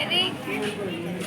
headache.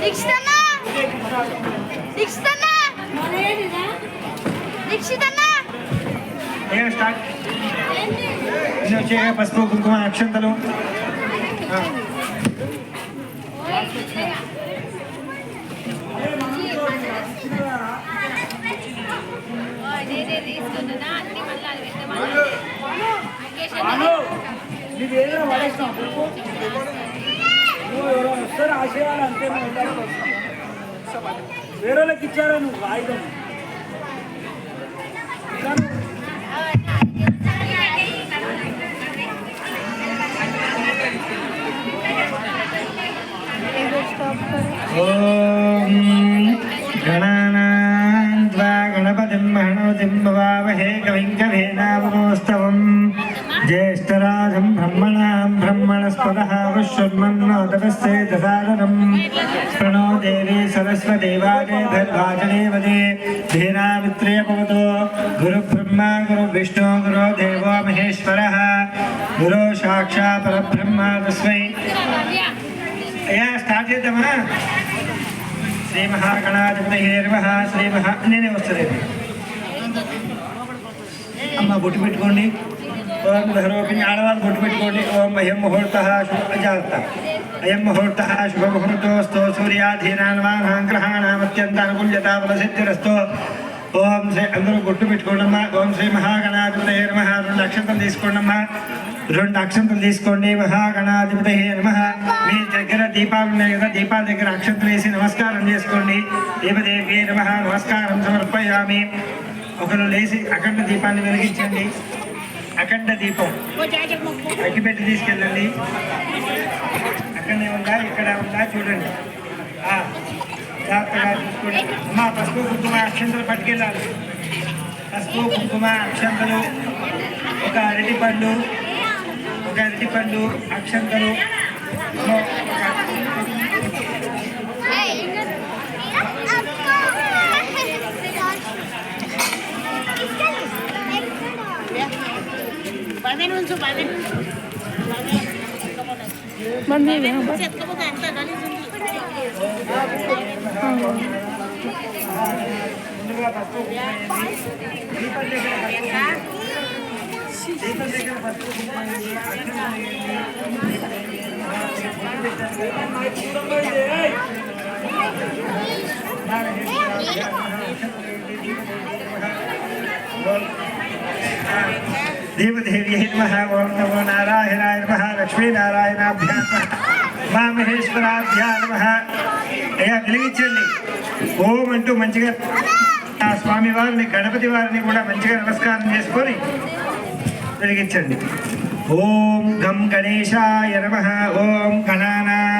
దీక్షితన్న దీక్షితన్న దీక్షితన్న start? పసుపు కుంకుమ అక్షంతలు ఆ. తీసుకుంటున్నా అన్ని మళ్ళీ అది అను నీకు ఏదైనా పడేస్తాం నువ్వు ఎవరైనా వస్తారు ఆశయాలు అంతే వేరే వాళ్ళకి ఇచ్చారా నువ్వు ఆయుధం? ఇచ్చాను. ఓం గణానాన్వా గణపతిం మహణోతిం భవావహే కవిం కవీనామోస్తవం జ్యేష్ఠరాజం బ్రహ్మణాం బ్రహ్మణస్పదః విశ్వన్మన్నోదకస్తే దసాదనం ప్రణో దేవి సరస్వతి వాగే ధర్వాచనే వదే ధీరామిత్రయ భవతో గురు బ్రహ్మ గురు విష్ణు గురు దేవో మహేశ్వరः గురు సాక్షా పరబ్రహ్మ తస్మై అయ్యా స్టార్ట్ చేద్దామా శ్రీ మహాగణాధిపతి నమ శ్రీ మహా నేనే వస్తుంది అమ్మ బొట్టు పెట్టుకోండి ఓం ధరోపిణి ఆడవాళ్ళు బొట్టు పెట్టుకోండి ఓం అయం ముహూర్త శుభ అయం ముహూర్త శుభ ముహూర్తోస్తో సూర్యాధీనాన్వానాం గ్రహాణామత్యంత అనుకూల్యత ఫలసిద్ధిరస్తో ఓం శ్రీ అందరూ గుర్తు పెట్టుకోండి అమ్మా ఓం శ్రీ మహాగణాధిపతి నమ. రెండు అక్షంతం తీసుకోండి అమ్మా రెండు అక్షంతలు తీసుకోండి. మహాగణాధిపతి నమ. మీ దగ్గర దీపాలు ఉన్నాయి కదా దీపాల దగ్గర అక్షంతలు వేసి నమస్కారం చేసుకోండి. దీపదేవి నమ. నమస్కారం సమర్పయామి. ఒకరు లేచి అఖండ దీపాన్ని వెలిగించండి. అఖండ దీపం. అగ్గిపెట్టి తీసుకెళ్ళండి. అక్కడనే ఉందా? ఇక్కడ ఉందా? చూడండి. జాగ్రత్తగా చూసుకోండి. అమ్మ పసుపు కుంకుమ అక్షంతలు పట్టుకెళ్ళాలి. పసుపు కుంకుమ అక్షంతలు ఒక అరటి పండు ఒక అరటి పండు అక్షంతలు. ముందుగా పసుపు కుంకుమ వేసి, దీపం దగ్గర దేవదేవ్యై ఓం నమో నారాయణాయ నమ లక్ష్మీనారాయణాభ్యా మా మహేశ్వరాభ్యా నమ అయ్యా వెలిగించండి. ఓం అంటూ మంచిగా ఆ స్వామి వారిని గణపతి వారిని కూడా మంచిగా నమస్కారం చేసుకొని వెలిగించండి. ఓం గం గణేశాయ నమ ఓం గణానాన్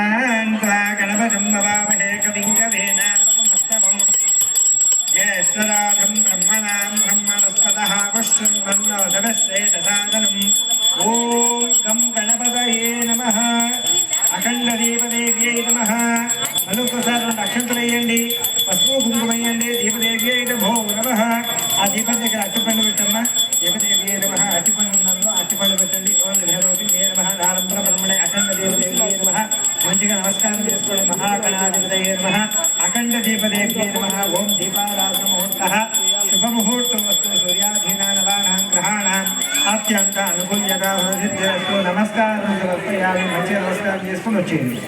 దీపారాధన ముహూర్తః శుభముహూర్తం వస్తు సూర్యాధీనానవానాం గ్రహాణాం అత్యంత అనుకూల్యత సిద్ధిరస్తు నమస్కారం సమర్పయామి మంచిగా నమస్కారం చేసుకుని వచ్చేయండి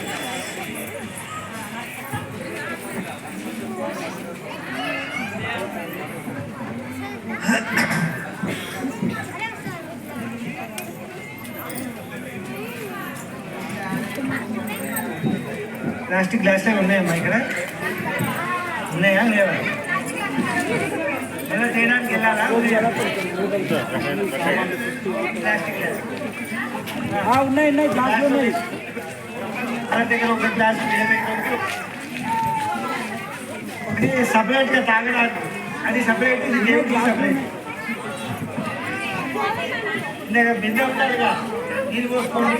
ప్లాస్టిక్ గ్లాసులు ఉన్నాయమ్మా ఇక్కడ ఉన్నాయా లేవా ఏదో చేయడానికి వెళ్ళాలా ప్లాస్టిక్ లేదు. ఆ, ఉన్నాయి ఉన్నాయి గ్లాసులు ఉన్నాయి మన దగ్గర ఒక గ్లాస్ మీ దగ్గర ఒకటి. ఒకటి సపరేట్గా తాగడానికి అది సపరేట్ ఇది దేవుడికి సపరేట్ ఇందాక బిందె ఉంటారుగా నీళ్ళు పోసుకోండి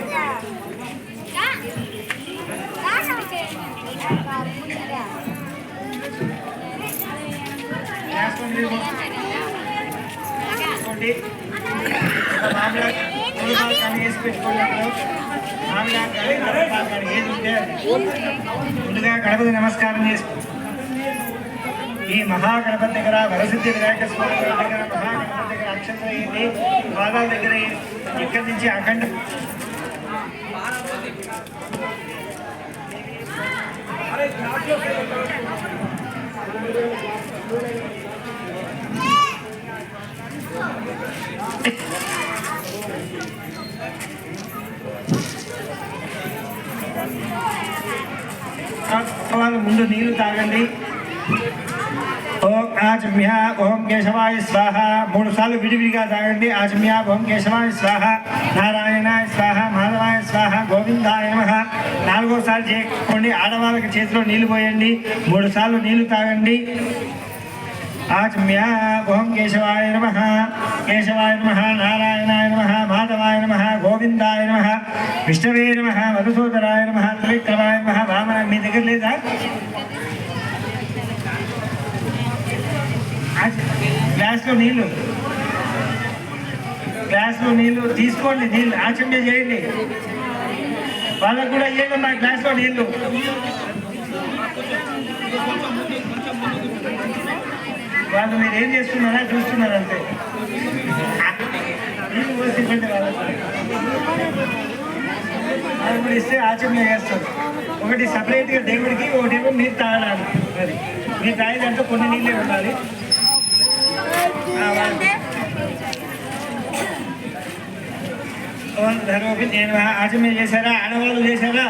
ముందుగా గణపతి నమస్కారం చేసుకో ఈ మహాగణపతి దగ్గర వరసిద్ధి వినాయక స్వామి దగ్గర మహాగణపతి దగ్గర అక్షంత అయింది పాదాల దగ్గర ఇక్కడి నుంచి అఖండ? వాళ్ళు ముందు నీరు తాగండి. ఓం ఆచమ్య ఓం కేశవాయ స్వాహ. మూడు సార్లు విడివిడిగా తాగండి. ఆచమ్య ఓం కేశవాయ స్వాహ. నారాయణాయ స్వాహ మాధవాయ స్వాహ గోవిందాయ నమ. నాలుగోసారి చేసుకోండి ఆడవాళ్ళకి చేతిలో నీళ్ళు పోయండి. మూడు సార్లు నీళ్ళు తాగండి. ఆచమ్య ఓం కేశవాయ నమ. కేశవాయ నమ నారాయణాయ నమ మాధవాయ నమ గోవిందాయ నమ విష్ణవే నమ మధుసూదరాయ నమ త్రివిక్రమాయ నమ వామన మీ దగ్గర లేదా? గ్లాస్లో నీళ్ళు. గ్లాస్లో నీళ్ళు తీసుకోండి నీళ్ళు ఆచమ్య చేయండి. వాళ్ళకు కూడా ఇవ్వండి మా గ్లాస్లో నీళ్ళు. వాళ్ళు మీరు ఏం చేస్తున్నారా చూస్తున్నారు అంతే. నీళ్ళు పోసి ఇవ్వండి వాళ్ళకు వాళ్ళు కూడా ఇస్తే ఆచరణ చేస్తారు. ఒకటి సపరేట్గా దేవుడికి ఒకటి ఏమో మీరు తాగడానికి మరి మీరు తాగేదంటే కొన్ని నీళ్ళే ఉండాలి. నేను ఆచమ్యం చేశారా? ఆడవాళ్ళు చేశారా?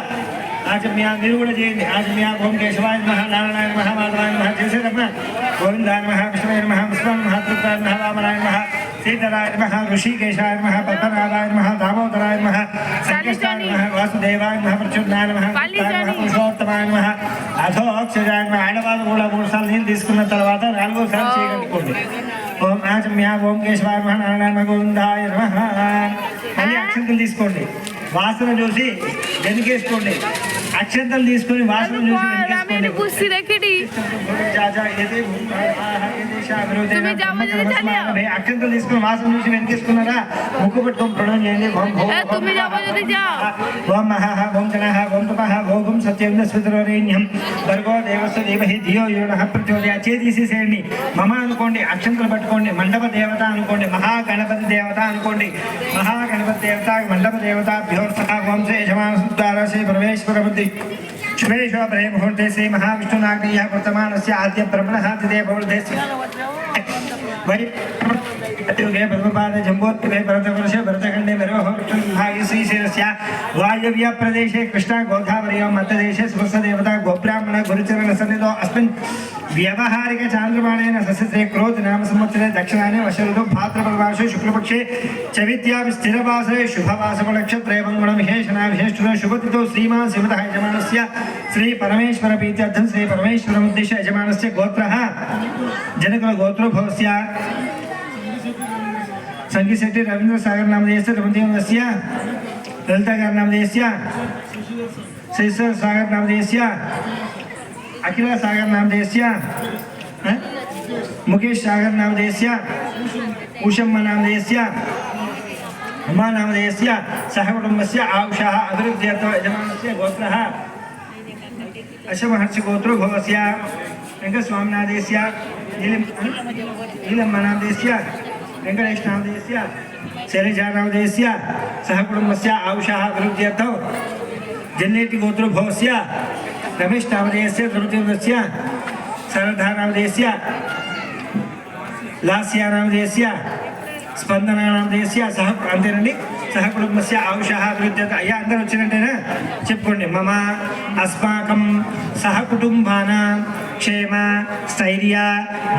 ఆచమ్య మీరు కూడా చేయండి. ఆచమ్య ఓం కేశవాయ మహా నారాయణ మహా మాధవాయ మహా చేశారమ్మా గోవిందాయ మహా విష్ణువైన మహా విష్ణువాయ మహా తృప్తాయ మహా వామనాయ మహా సీతరాయ మహా ఋషికేశాయ మహా పద్మనాభాయ మహా దామోదరాయ మహా సంకృష్టాయ మహా వాసుదేవాయ మహా ప్రచున్నాయ మహా మహా పురుషోత్తమాయ మహా అథోక్షజాయ మహా ఆడవాళ్ళు కూడా మూడు సార్లు నీళ్ళు తీసుకున్న తర్వాత నాలుగోసారి చేయగలుగుకోండి. ఓం ఆచమ్య ఓం కేశవాయ మహా నారాయణ గోవిందాయ నమః. మళ్ళీ అక్షంతలు తీసుకోండి. వాసన చూసి వెనుకేసుకోండి. అక్షంతలు తీసుకొని వాసన అక్షంతలు తీసుకొని వాసన చూసి వెనకేసుకున్నారా? ముక్కు పెట్టుకొని ప్రణం చేయండి. ఓం మహా ఓం గణహ ఓం తమహ ఓం సత్యం సుతరోరేణ్యం భర్గో దేవస్వ దేవహి ధియో యోన ప్రచోదయ. చే తీసేసేయండి మమ అనుకోండి అక్షంతలు పట్టుకోండి మండప దేవత అనుకోండి మహా దేవత అనుకోండి. మహా దేవత మండప దేవత భ్యోర్ సహా వంశ యజమాన ప్రవేశ్వర బుద్ధి. क्षुमेश ब्रह्मभूर्धे श्री हाथ दे आद्यब्रह्मणः से वही अतुलगे ब्रह्मपाद जम्बोत्रे ब्रह्मवर्षे ब्रह्मखंडे मेरोहोक्तुं भागिसी सिरस्या वायव्य प्रदेशे कृष्णा गोधावरीय मध्यदेशे सुभसदेवता गोब्राह्मण गुरुचरण सन्निधो अस्मिन् व्यवहारिक चांद्रमाणे न सस्य क्रोध नाम समुद्रे दक्षिणाने वशरुदो भात्र प्रभावशे शुक्लपक्षे चवित्या स्थिरवासे शुभवास नक्षत्रे मंगल विशेषना विशेषतः शुभतितो श्रीमान शिवदाय यजमानस्य श्री परमेश्वर प्रीत्यर्थं श्री परमेश्वरम् उद्देश्य यजमानस्य गोत्रः। जनकल गोत्र भवस्य సంగీశెట్టి రవీంద్ర సాగర్ నామధేయస్య రమదేవస్య లలిత గారి నామధేయస్య శ్రీశ్వర సాగర్ నామధేయస్య అఖిల సాగర్ నామధేయస్య ముఖేష్ సాగర్ నామధేయస్య ఉషమ్మ నామధేయస్య ఉమా నామధేయస్య సహకుటుంబస్య కుటుంబస్య ఆంశः అభివృద్ధ్యర్థం యజమానస్య గోత్రः అశమహర్షి గోత్రో భవస్య వెంకటస్వామినాథేస్య నీలం నీలమ్మనాథేస్య వెంకటేశనాథేస్య శైలజానాథేస్య సహకుటుంబస్య ఆంశः అభివృద్ధ్యర్థం జన్నేటి గోత్రభవస్య రమేష్ నామధేయస్య ధృతివస్య శరధానామధేయస్య లాస్యానామధేయస్య స్పందనామధేయస్య సహ అంతేనండి సహ కుటుంబస్య ఆంశ అయ్యా అందరూ వచ్చినట్టేనా చెప్పుకోండి. మమ అస్మాకం సహకుటుంబానా क्षेम स्थर्य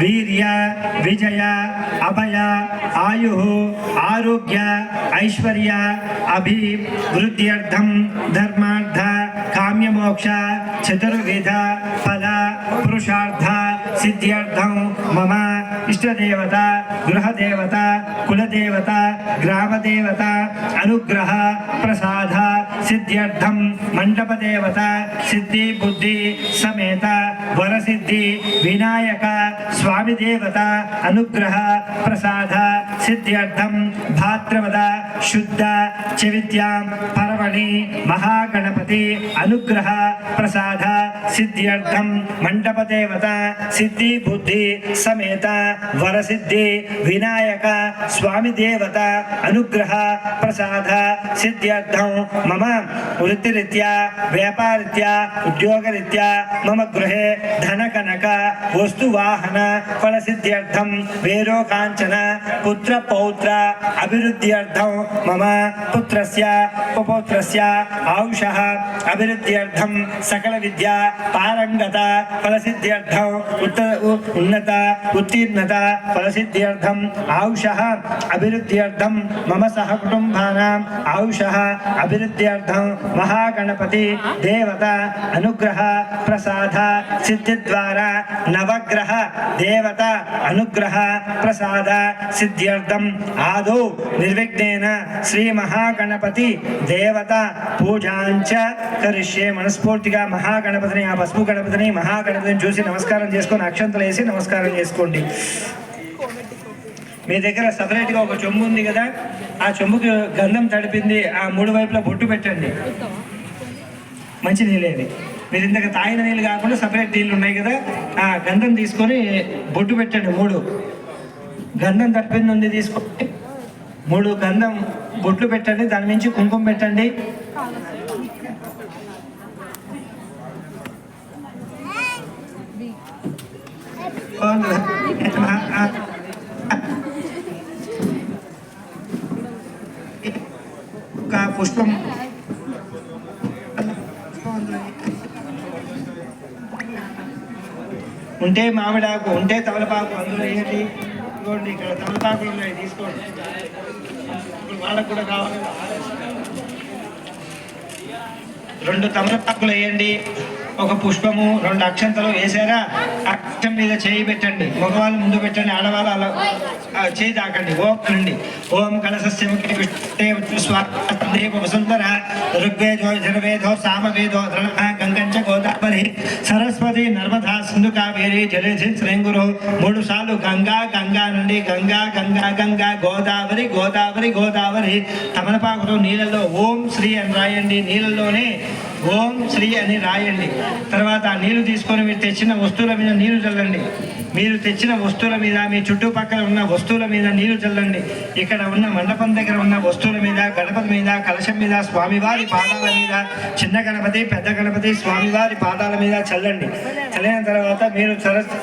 वीर विजय अभय आयु आरोग्य ऐश्वर्य अभिवृद्ध्यर्थम धर्मार्थ కామ్యమోక్ష చతుర్విధ పద పురుషార్థ సిద్ధ్యర్థం మమ ఇష్టదేవత గృహదేవత కులదేవత గ్రామదేవత అనుగ్రహ ప్రసాద సిద్ధ్యర్థం మండపదేవత సిద్ధి బుద్ధి సమేత వరసిద్ధి వినాయక స్వామి దేవత అనుగ్రహ ప్రసాద సిద్ధ్యర్థం భాద్రవద శుద్ధ చవిత్యాం పర్వణి మహాగణపతి అను ప్రసాద సిద్ధ్యర్థం మండపదేవత సిద్ధి బుద్ధి సమేత వరసిద్ధి వినాయక స్వామి దేవత అనుగ్రహ ప్రసాద సిద్ధ్యర్థం మమ వృత్తిరీత్యా వ్యాపారీత్యా ఉద్యోగరీత్యా మమ గృహే ధన కనక వస్తు వాహన ఫల సిద్ధ్యర్థం వేరో కాంచన పుత్ర పౌత్ర అభివృద్ధ్యర్థం మమ పుత్రస్య ఉపపౌత్రస్య సిద్ధ్యర్థం సకల విద్య పారంగత ఫలసిద్ధ్యర్థం ఉత్త ఉన్నత ఉత్తీర్ణత ఫలసిద్ధ్యర్థం ఆయుషః అభివృద్ధ్యర్థం మమ సహ కుటుంబానాం ఆయుషః అభివృద్ధ్యర్థం మహాగణపతి దేవత అనుగ్రహ ప్రసాద సిద్ధి ద్వారా నవగ్రహ దేవత అనుగ్రహ ప్రసాద సిద్ధ్యర్థం ఆదో నిర్విఘ్నేన శ్రీ మహాగణపతి దేవత పూజాంచ కరిష్యే మనస్ఫూర్తిగా మహాగణపతిని ఆ పసుపు గణపతిని మహాగణపతిని చూసి నమస్కారం చేసుకొని అక్షంతలు వేసి నమస్కారం చేసుకోండి. మీ దగ్గర సపరేట్గా ఒక చెంబు ఉంది కదా ఆ చెంబుకి గంధం తడిపింది ఆ మూడు వైపులా బొట్టు పెట్టండి. మంచి నీళ్ళేది మీరు ఇంతకు తాగిన నీళ్ళు కాకుండా సపరేట్ నీళ్ళు ఉన్నాయి కదా ఆ గంధం తీసుకొని బొట్టు పెట్టండి మూడు. గంధం తడిపింది ఉంది తీసుకోండి. మూడు గంధం బొట్లు పెట్టండి దాని నుంచి కుంకుమ పెట్టండి. ఒక పుష్పం ఉంటే మామిడాకు ఉంటే తమలపాకు అందులో వేయండి ఇదిగోండి ఇక్కడ తమలపాకులు ఉన్నాయి తీసుకోండి వాళ్ళకు కూడా కావాలి. రెండు తమలపాకులు వేయండి. ఒక పుష్పము రెండు అక్షంతలు వేసారా అక్షం మీద చేయి పెట్టండి. మగవాళ్ళు ముందు పెట్టండి ఆడవాళ్ళు అలా చేయి దాకండి ఓం రండి ఓం కలసస్యముఖి ఋగ్వేదో జనవేదో సామవేదో గంగంచ గోదావరి సరస్వతి నర్మదా సింధు కావేరి జలేసి శ్రేంగురు మూడు సార్లు గంగా గంగా నుండి గంగా గంగా గంగా గోదావరి గోదావరి గోదావరి. తమలపాకుతో నీళ్ళలో ఓం శ్రీ అని రాయండి. నీళ్ళలోనే ఓం శ్రీ అని రాయండి. తర్వాత నీళ్ళు తీసుకొని మీరు తెచ్చిన వస్తువుల మీద నీళ్ళు చల్లండి. మీరు తెచ్చిన వస్తువుల మీద మీ చుట్టుపక్కల ఉన్న వస్తువుల మీద నీళ్ళు చల్లండి. ఇక్కడ ఉన్న మండపం దగ్గర ఉన్న వస్తువుల మీద గణపతి మీద కలశం మీద స్వామివారి పాదాల మీద చిన్న గణపతి పెద్ద గణపతి స్వామివారి పాదాల మీద చల్లండి. చల్లిన తర్వాత మీరు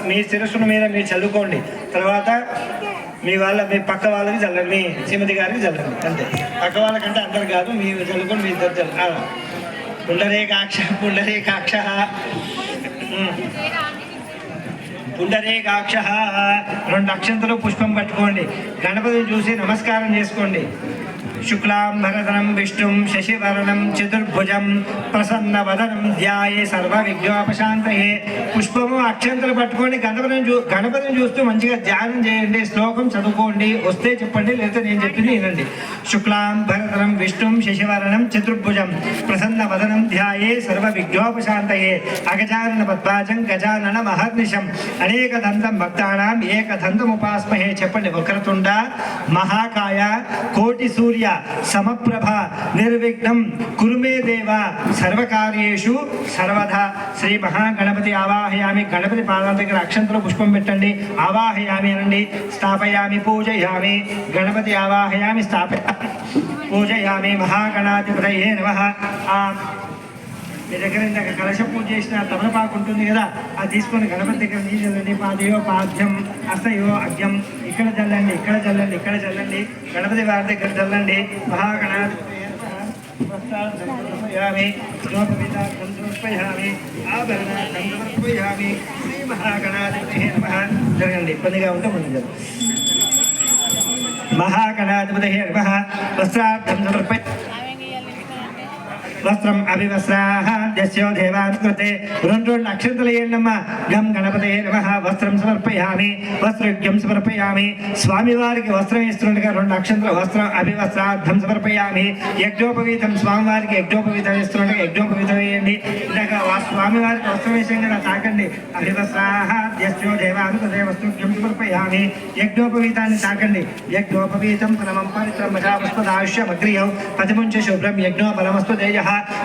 మీ శిరస్సుల మీద మీరు చల్లుకోండి. తర్వాత మీ వాళ్ళ మీ పక్క వాళ్ళకి చల్లండి. శ్రీమతి గారికి చల్లండి. అంతే. పక్క వాళ్ళకంటే అందరు కాదు మీరు చల్లుకొని మీ ఇద్దరు చల్లండి పుండరేకాక్ష పుండరేకాక్ష. పుండరేకాక్ష. రెండు అక్షంతలు పుష్పం పట్టుకోండి. గణపతిని చూసి నమస్కారం చేసుకోండి. శుక్లాం భరతనం విష్ణుం శశివరణం చతుర్భుజం ప్రసన్నవదనం ధ్యాయే సర్వ విఘ్నోపశాంతయే పుష్పము అక్షంతలు పట్టుకోండి గణపతిని చూ గణపతిని చూస్తూ మంచిగా ధ్యానం చేయండి శ్లోకం చదువుకోండి వస్తే చెప్పండి లేకపోతే నేను చెప్పింది వినండి. శుక్లాం భరతనం విష్ణుం శశివరణం చతుర్భుజం ప్రసన్న వదనం ధ్యాయే సర్వ విఘ్నోపశాంతయే అగజానన పద్మాజం గజానన మహర్నిశం అనేక దంతం భక్తానాం ఏకదంతం ఉపాస్మహే చెప్పండి వక్రతుండ మహాకాయ కోటి సూర్య సమప్రభ నిర్విఘ్నం కురుమే దేవ సర్వకార్యేషు. సర్వదా శ్రీ మహాగణపతి ఆవాహయామి. గణపతి పాదాల దగ్గర అక్షంతలో పుష్పం పెట్టండి. ఆవాహయామి అనండి. స్థాపయామి పూజయామి. గణపతి ఆవాహయామి స్థాపయామి పూజయామి. మహాగణాధిపతయే నమ. మీ దగ్గర ఇందాక కలశ పూజ చేసిన తమలపాకు ఉంటుంది కదా అది తీసుకొని గణపతి దగ్గర నీళ్ళు చల్లండి. పాదయో పాద్యం అసయో అద్యం ఇక్కడ చల్లండి ఇక్కడ చల్లండి ఇక్కడ చల్లండి గణపతి వారి దగ్గర చల్లండి. మహాగణాధిపతి నమః. సమర్పయామి శోభవిదార్థం సమర్పయామి ఆభరణార్థం సమర్పయామి శ్రీ మహాగణాధిపతి నమః. జరగండి ఇబ్బందిగా ఉంటే ముందు జరగండి మహాగణాధిపతి నమః. వస్త్రార్థం సమర్పయ వస్త్రం అభివస్త్రాహ దస్యో దేవానుకృతే రెండు రెండు అక్షంతలు ఏంటమ్మా గం గణపతే నమ వస్త్రం సమర్పయామి వస్త్రజ్ఞం సమర్పయామి స్వామివారికి వస్త్రం ఇస్తుండగా రెండు అక్షంతల వస్త్రం అభివస్త్రార్థం సమర్పయామి యజ్ఞోపవీతం స్వామివారికి యజ్ఞోపవీతం ఇస్తుండగా యజ్ఞోపవీతం వేయండి ఇందాక స్వామివారికి వస్త్రం వేసాం కదా తాకండి అభివస్త్రాహ దస్యో దేవానుకృతే వస్త్రజ్ఞం సమర్పయామి యజ్ఞోపవీతాన్ని తాకండి యజ్ఞోపవీతం పరమం పవిత్రం మజావస్పదాయుష్యమగ్రియం పతిముంచ శుభ్రం యజ్ఞో బలమస్తు తేజ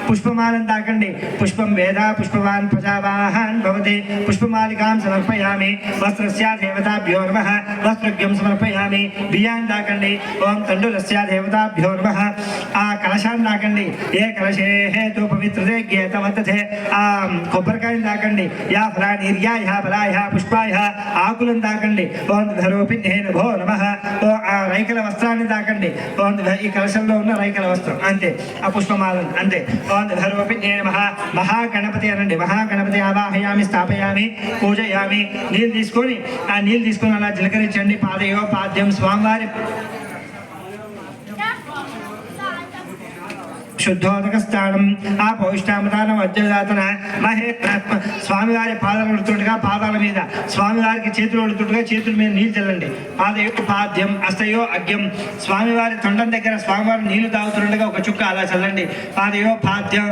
పుష్పమాలను తాకండి పుష్పం వేద పుష్పవాన్ ప్రజావాహాన్ భవతి పుష్పమాలికాం సమర్పయామి వస్త్రస్య దేవతాభ్యో నమ వస్త్రజ్ఞం సమర్పయామి బియ్యాన్ని తాకండి ఓం తండులస్య దేవతాభ్యో నమ ఆ కలశాన్ని తాకండి ఏ కలశే హేతు పవిత్రతే గీతవతే ఆ కొబ్బరికాయని తాకండి యా ఫలా నిర్యా యా ఫలా యా పుష్పాయ ఆకులను తాకండి ఓం ధరోపి భో నమ ఓ ఆ రైకల వస్త్రాన్ని తాకండి ఓం ఈ కలశంలో ఉన్న రైకల వస్త్రం అంతే ఆ పుష్పమాలను అంతే ఓం ధరోపి నమ మహాగణపతి అనండి మహాగణపతి ఆవాహయామి స్థాపయామి పూజయామి నీళ్ళు తీసుకొని ఆ నీళ్ళు తీసుకొని అలా జీలకరించండి పాదయో పాద్యం స్వామివారి శుద్ధోదక స్థానం ఆ పౌష్టామదానం వజ్రదాతన మహేత్మ స్వామివారి పాదాలు ఉడుతుండగా పాదాల మీద స్వామివారికి చేతులు ఉడుతుండగా చేతుల మీద నీళ్ళు చల్లండి. పాదయో పాద్యం అస్తయో అగ్యం స్వామివారి తొండం దగ్గర స్వామివారి నీళ్ళు తాగుతుండగా ఒక చుక్క అలా చల్లండి. పాదయో పాద్యం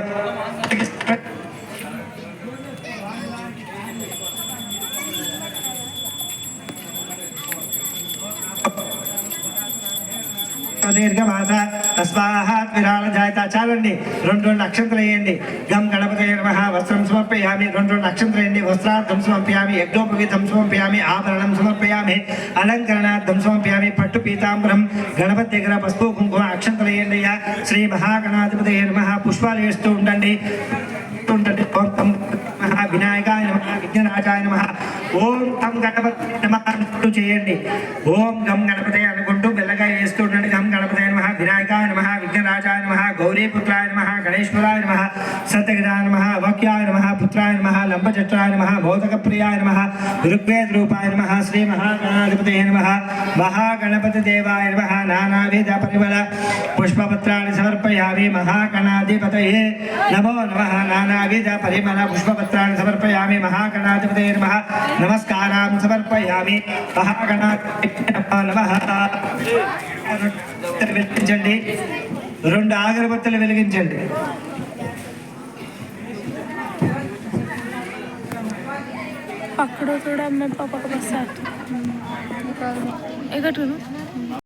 దీర్ఘమాస తస్మాత్ విరాళ జాయిత. చాలండి. రెండు రెండు అక్షంతలు వేయండి. గమ్ గణపతి నిర్మహ వస్త్రం సమర్పయామి. రెండు రెండు అక్షంతలు వేయండి. వస్త్రార్థం సమర్పయామి. యజ్ఞోపవీతం సమర్పయామి. ఆభరణం సమర్పయామి. అలంకరణార్థం సమర్పయామి. పట్టు పీతాంబరం. గణపతి దగ్గర పసుపు కుంకుమ అక్షంతలు వేయండి అయ్యా. శ్రీ మహాగణాధిపతి నిర్మహ పుష్పాలు వేస్తూ ఉండండి. ఉండండి. వినాయకాయ నమ. విఘ్నరాజాయ నమ. ఓం తం గణపతి నమ. చేయండి. ఓం గం గణపతి అనుకుంటూ బెల్లకాయ వేస్తూ ఉండండి గం గణపతి నమ వినాయకాయ నమ విఘ్నరాజాయ నమ గౌరీపుత్రాయ నమ గణేశ్వరాయ నమ సత్యగజాయ నమ వాక్యాయ నమ పుత్రాయ నమ లంబచట్రాయ నమ భౌతకప్రియాయ నమ ఋగ్వేద రూపాయ నమ శ్రీ మహాగణాధిపతి నమ మహాగణపతి దేవాయ నమ నానావిధ పరిమళ పుష్పపత్రాన్ని సమర్పయామి మహాగణాధిపతయే నమో నమ నానావిధ పరిమళ పుష్పపత్రాన్ని సమర్పయామి మహాగణాధిపతయే నమ నమస్కారాన్ని సమర్పయామి మహాగణాధిపతి నమ అగరబత్తులు వెలిగించండి రెండు అగరబత్తులు వెలిగించండి. పక్కడు కూడా అమ్మాయి పాపకు బస్సు ఎగట్టును